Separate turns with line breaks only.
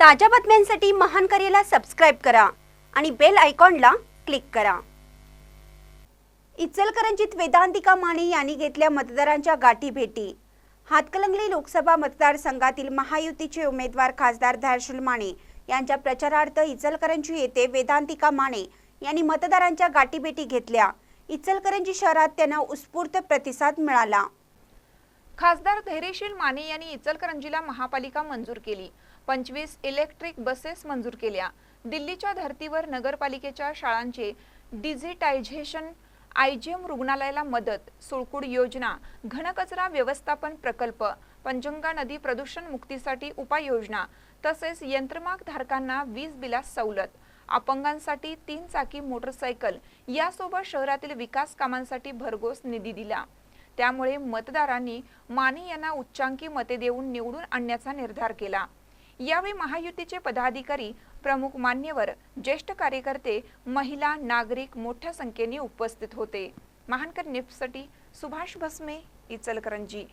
ताज्या बातम्यांसाठी महान करेला सबस्क्राईब करा आणि बेल आयकॉनला क्लिक करा. इचलकरंजीत वेदांतिका माने यांनी घेतल्या मतदारांच्या गाठी भेटी. हातकलंगली लोकसभा मतदारसंघातील महायुतीचे उमेदवार खासदार धारशूल माने यांच्या प्रचारार्थ इचलकरंजी येथे वेदांतिका माने यांनी मतदारांच्या गाठीभेटी घेतल्या. इचलकरंजी शहरात त्यांना उत्स्फूर्त प्रतिसाद मिळाला.
खासदार धैर्यशील माने यांनी इचलकरंजीला महापालिका मंजूर केली. पंचवीस इलेक्ट्रिक बसेस मंजूर केल्या. दिल्लीच्या धर्तीवर नगरपालिकेच्या शाळांचे डिजिटायझेशन आयजीएम रुग्णालयाला मदत सुळकुड योजना घनकचरा व्यवस्थापन प्रकल्प पंचंगा नदी प्रदूषण मुक्तीसाठी उपाययोजना तसेच यंत्रमाग धारकांना वीज बिलास सवलत अपंगांसाठी तीन चाकी मोटरसायकल यासोबत शहरातील विकास कामांसाठी भरघोस निधी दिला. त्यामुळे मतदारांनी माने यांना उच्चांकी मते देऊन निवडून आणण्याचा निर्धार केला. यावेळी महायुतीचे पदाधिकारी प्रमुख मान्यवर ज्येष्ठ कार्यकर्ते महिला नागरिक मोठ्या संख्येने उपस्थित होते. महानकर निफ्टसाठी सुभाष भस्मे इचलकरंजी.